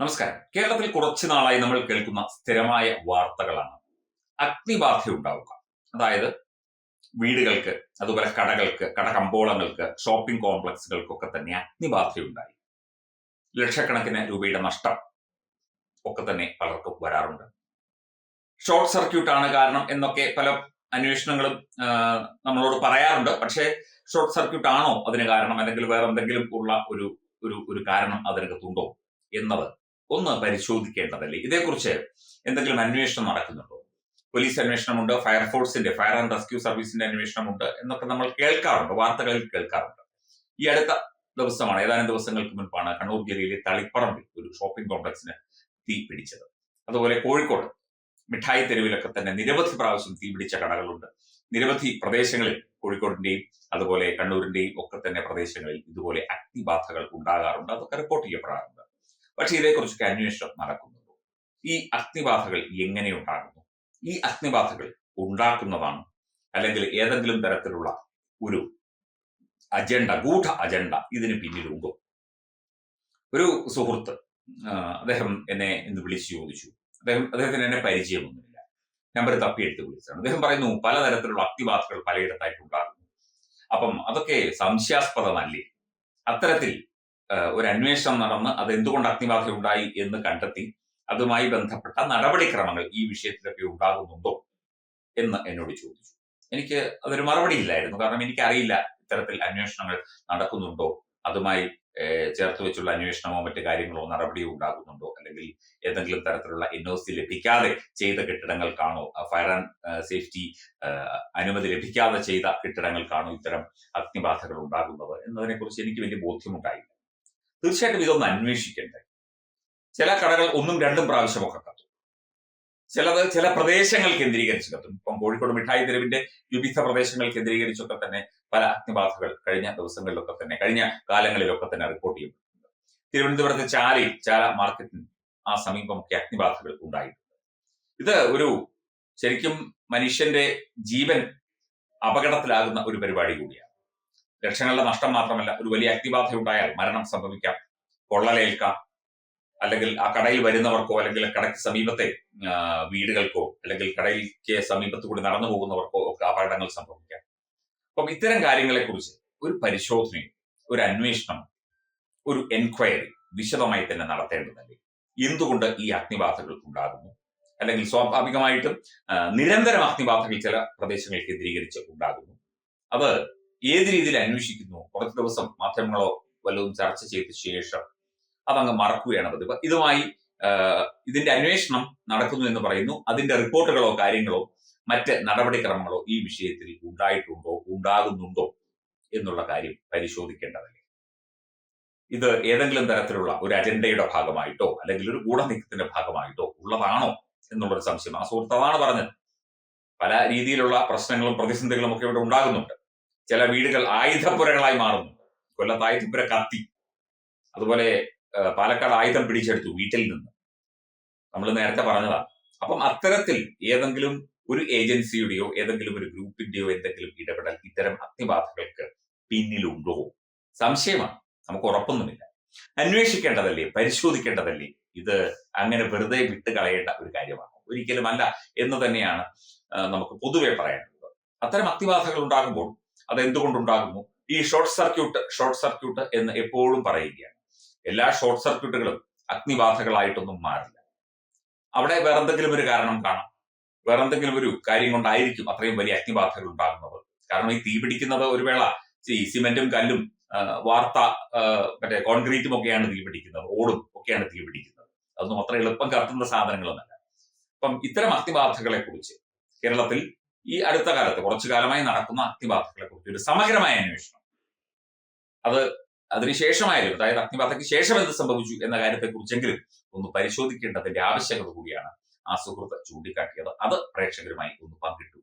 നമസ്കാരം. കേരളത്തിൽ കുറച്ചു നാളായി നമ്മൾ കേൾക്കുന്ന സ്ഥിരമായ വാർത്തകളാണ്. അഗ്നിബാധ ഉണ്ടാവുക. അതായത് വീടുകൾക്ക് അതുപോലെ കടകൾക്ക് കട കമ്പോളങ്ങൾക്ക് ഷോപ്പിംഗ് കോംപ്ലക്സുകൾക്കൊക്കെ തന്നെ അഗ്നിബാധ ഉണ്ടായി. ലക്ഷക്കണക്കിന് രൂപയുടെ നഷ്ടം ഒക്കെ തന്നെ പലർക്കും വരാറുണ്ട്. ഷോർട്ട് സർക്യൂട്ട് ആണ് കാരണം എന്നൊക്കെ പല അന്വേഷണങ്ങളും നമ്മളോട് പറയാറുണ്ട്. പക്ഷേ ഷോർട്ട് സർക്യൂട്ട് ആണോ അതിന് കാരണം? അല്ലെങ്കിൽ വേറെ എന്തെങ്കിലും ഉള്ള ഒരു ഒരു ഒരു കാരണം അതിനകത്തുണ്ടോ എന്നത് ഒന്ന് പരിശോധിക്കേണ്ടതല്ലേ? ഇതേക്കുറിച്ച് എന്തെങ്കിലും അന്വേഷണം നടക്കുന്നുണ്ടോ? പോലീസ് അന്വേഷണമുണ്ട്? ഫയർഫോഴ്സിന്റെ ഫയർ ആൻഡ് റെസ്ക്യൂ സർവീസിന്റെ അന്വേഷണമുണ്ട് എന്നൊക്കെ നമ്മൾ കേൾക്കാറുണ്ട് വാർത്തകളിൽ കേൾക്കാറുണ്ട്. ഈ അടുത്ത ദിവസമാണ് ഏതാനും ദിവസങ്ങൾക്ക് മുൻപാണ് കണ്ണൂർ ജില്ലയിലെ തളിപ്പറമ്പിൽ ഒരു ഷോപ്പിംഗ് കോംപ്ലക്സിന് തീ പിടിച്ചത്. അതുപോലെ കോഴിക്കോട് മിഠായി തെരുവിലൊക്കെ തന്നെ നിരവധി പ്രാവശ്യം തീ പിടിച്ച കടകളുണ്ട്. നിരവധി പ്രദേശങ്ങളിൽ കോഴിക്കോടിന്റെയും അതുപോലെ കണ്ണൂരിന്റെയും ഒക്കെ തന്നെ പ്രദേശങ്ങളിൽ ഇതുപോലെ അഗ്നിബാധകൾ ഉണ്ടാകാറുണ്ട്. അതൊക്കെ റിപ്പോർട്ട് ചെയ്യപ്പെടാറുണ്ട്. പക്ഷെ ഇതേക്കുറിച്ചൊക്കെ അന്വേഷണം നടക്കുന്നുള്ളൂ ഈ അഗ്നിബാധകൾ എങ്ങനെ ഉണ്ടാകുന്നു? ഈ അഗ്നിബാധകൾ ഉണ്ടാക്കുന്നതാണ് അല്ലെങ്കിൽ ഏതെങ്കിലും തരത്തിലുള്ള ഒരു അജണ്ട ഗൂഢ അജണ്ട ഇതിന് പിന്നിലുണ്ടോ ഒരു സുഹൃത്ത് അദ്ദേഹം എന്നെ ഇന്ന് വിളിച്ചു ചോദിച്ചു. അദ്ദേഹം അദ്ദേഹത്തിന് എന്നെ പരിചയമൊന്നുമില്ല. നമ്പർ തപ്പിയെടുത്ത് വിളിച്ചാണ് അദ്ദേഹം പറയുന്നു പലതരത്തിലുള്ള അഗ്നിബാധകൾ പലയിടത്തായിട്ട് ഉണ്ടാകുന്നു. അപ്പം അതൊക്കെ സംശയാസ്പദമല്ലേ? അത്തരത്തിൽ ഒരു അന്വേഷണം നടന്ന് അത് എന്തുകൊണ്ട് അഗ്നിബാധ ഉണ്ടായി എന്ന് കണ്ടെത്തി അതുമായി ബന്ധപ്പെട്ട നടപടിക്രമങ്ങൾ ഈ വിഷയത്തിലൊക്കെ ഉണ്ടാകുന്നുണ്ടോ എന്ന് എന്നോട് ചോദിച്ചു. എനിക്ക് അതൊരു മറുപടി ഇല്ലായിരുന്നു. കാരണം എനിക്കറിയില്ല ഇത്തരത്തിൽ അന്വേഷണങ്ങൾ നടക്കുന്നുണ്ടോ അതുമായി ചേർത്ത് വെച്ചുള്ള അന്വേഷണമോ മറ്റ് കാര്യങ്ങളോ നടപടിയോ ഉണ്ടാകുന്നുണ്ടോ അല്ലെങ്കിൽ ഏതെങ്കിലും തരത്തിലുള്ള എൻ ലഭിക്കാതെ ചെയ്ത കെട്ടിടങ്ങൾക്കാണോ ഫയർ ആൻഡ് സേഫ്റ്റി അനുമതി ലഭിക്കാതെ ചെയ്ത കെട്ടിടങ്ങൾക്കാണോ ഇത്തരം അഗ്നിബാധകൾ ഉണ്ടാകുന്നത് എന്നതിനെക്കുറിച്ച് എനിക്ക് വലിയ ബോധ്യമുണ്ടായില്ല. തീർച്ചയായിട്ടും ഇതൊന്ന് അന്വേഷിക്കണ്ടേ. ചില കടകൾ ഒന്നും രണ്ടും പ്രാവശ്യമൊക്കെ കത്തും ചിലത് ചില പ്രദേശങ്ങൾ കേന്ദ്രീകരിച്ച് കത്തും ഇപ്പം കോഴിക്കോട് മിഠായി തെരുവിന്റെ വിവിധ പ്രദേശങ്ങൾ കേന്ദ്രീകരിച്ചൊക്കെ തന്നെ പല അഗ്നിബാധകൾ കഴിഞ്ഞ ദിവസങ്ങളിലൊക്കെ തന്നെ കഴിഞ്ഞ കാലങ്ങളിലൊക്കെ തന്നെ റിപ്പോർട്ട് ചെയ്യപ്പെട്ടിട്ടുണ്ട് തിരുവനന്തപുരത്തെ ചാലി ചാല മാർക്കറ്റിന് ആ സമീപമൊക്കെ അഗ്നിബാധകൾ ഉണ്ടായിട്ടുണ്ട്. ഇത് ഒരു ശരിക്കും മനുഷ്യന്റെ ജീവൻ അപകടത്തിലാകുന്ന ഒരു പരിപാടി കൂടിയാണ്. ലക്ഷങ്ങളുടെ നഷ്ടം മാത്രമല്ല ഒരു വലിയ അഗ്നിബാധ ഉണ്ടായാൽ മരണം സംഭവിക്കാം. പൊള്ളലേൽക്കാം അല്ലെങ്കിൽ ആ കടയിൽ വരുന്നവർക്കോ അല്ലെങ്കിൽ കടയ്ക്ക് സമീപത്തെ വീടുകൾക്കോ അല്ലെങ്കിൽ കടയിലേക്ക് സമീപത്ത് കൂടി നടന്നു പോകുന്നവർക്കോ ഒക്കെ അപകടങ്ങൾ സംഭവിക്കാം. അപ്പം ഇത്തരം കാര്യങ്ങളെ കുറിച്ച് ഒരു പരിശോധനയും ഒരു അന്വേഷണം ഒരു എൻക്വയറി വിശദമായി തന്നെ നടത്തേണ്ടതല്ലേ? എന്തുകൊണ്ട് ഈ അഗ്നിബാധകൾ ഉണ്ടാകുന്നു? അല്ലെങ്കിൽ സ്വാഭാവികമായിട്ടും നിരന്തരം അഗ്നിബാധകൾ ചില പ്രദേശങ്ങൾ കേന്ദ്രീകരിച്ച് ഉണ്ടാകുന്നു. അത് ഏത് രീതിയിൽ അന്വേഷിക്കുന്നു? കുറച്ച് ദിവസം മാധ്യമങ്ങളോ വല്ലതും ചർച്ച ചെയ്ത ശേഷം അതങ്ങ് മറക്കുകയാണ് പതിവ്. ഇതുമായി ഇതിന്റെ അന്വേഷണം നടക്കുന്നു എന്ന് പറയുന്നു. അതിന്റെ റിപ്പോർട്ടുകളോ കാര്യങ്ങളോ മറ്റ് നടപടിക്രമങ്ങളോ ഈ വിഷയത്തിൽ ഉണ്ടായിട്ടുണ്ടോ ഉണ്ടാകുന്നുണ്ടോ എന്നുള്ള കാര്യം പരിശോധിക്കേണ്ടതല്ലേ? ഇത് ഏതെങ്കിലും തരത്തിലുള്ള ഒരു അജണ്ടയുടെ ഭാഗമായിട്ടോ അല്ലെങ്കിൽ ഒരു ഗൂഢനീക്കത്തിന്റെ ഭാഗമായിട്ടോ ഉള്ളതാണോ എന്നുള്ളൊരു സംശയം. ആ സുഹൃത്ത് അതാണ് പറഞ്ഞത്. പല രീതിയിലുള്ള പ്രശ്നങ്ങളും പ്രതിസന്ധികളും ഒക്കെ ഇവിടെ ഉണ്ടാകുന്നുണ്ട്. ചില വീടുകൾ ആയുധപ്പുരകളായി മാറുന്നു. കൊല്ലത്ത് ആയുധപ്പുര കത്തി. അതുപോലെ പാലക്കാട് ആയുധം പിടിച്ചെടുത്തു വീട്ടിൽ നിന്ന്. നമ്മൾ നേരത്തെ പറഞ്ഞതാണ് അപ്പം അത്തരത്തിൽ ഏതെങ്കിലും ഒരു ഏജൻസിയുടെയോ ഏതെങ്കിലും ഒരു ഗ്രൂപ്പിന്റെയോ എന്തെങ്കിലും ഇടപെടൽ ഇത്തരം അഗ്നിബാധകൾക്ക് പിന്നിലുണ്ടോ? സംശയമാണ്. നമുക്ക് ഉറപ്പൊന്നുമില്ല. അന്വേഷിക്കേണ്ടതല്ലേ? പരിശോധിക്കേണ്ടതല്ലേ? ഇത് അങ്ങനെ വെറുതെ വിട്ട് കളയേണ്ട ഒരു കാര്യമാണ്. ഒരിക്കലും അല്ല എന്ന് തന്നെയാണ് നമുക്ക് പൊതുവെ പറയാനുള്ളത്. അത്തരം അഗ്നിബാധകൾ ഉണ്ടാകുമ്പോൾ അത് എന്തുകൊണ്ടുണ്ടാകുന്നു ഈ ഷോർട്ട് സർക്യൂട്ട് ഷോർട്ട് സർക്യൂട്ട് എന്ന് എപ്പോഴും പറയുകയാണ്. എല്ലാ ഷോർട്ട് സർക്യൂട്ടുകളും അഗ്നിബാധകളായിട്ടൊന്നും മാറില്ല. അവിടെ വേറെന്തെങ്കിലും ഒരു കാരണം കാണാം. വേറെന്തെങ്കിലും ഒരു കാര്യം കൊണ്ടായിരിക്കും അത്രയും വലിയ അഗ്നിബാധകൾ ഉണ്ടാകുന്നത്. കാരണം ഈ തീ പിടിക്കുന്നത് ഒരു വേള ഈ സിമെന്റും കല്ലും വാർത്ത മറ്റേ കോൺക്രീറ്റും ഒക്കെയാണ് തീ പിടിക്കുന്നത്. ഓടും ഒക്കെയാണ് തീ പിടിക്കുന്നത്. അതൊന്നും അത്ര എളുപ്പം കത്തുന്ന സാധനങ്ങളൊന്നല്ല. അപ്പം ഇത്തരം അഗ്നിബാധകളെ കുറിച്ച് കേരളത്തിൽ ഈ അടുത്ത കാലത്ത് കുറച്ചു കാലമായി നടക്കുന്ന അഗ്നിബാധകളെ കുറിച്ച് ഒരു സമഗ്രമായ അന്വേഷണം. അത് അതിനുശേഷമായാലും അതായത് അഗ്നിബാധയ്ക്ക് ശേഷം എന്ത് സംഭവിച്ചു എന്ന കാര്യത്തെ കുറിച്ചെങ്കിലും ഒന്ന് പരിശോധിക്കേണ്ടതിന്റെ ആവശ്യകത കൂടിയാണ് ആ സുഹൃത്ത് ചൂണ്ടിക്കാട്ടിയത്. അത് പ്രേക്ഷകരുമായി ഒന്ന് പങ്കിട്ടു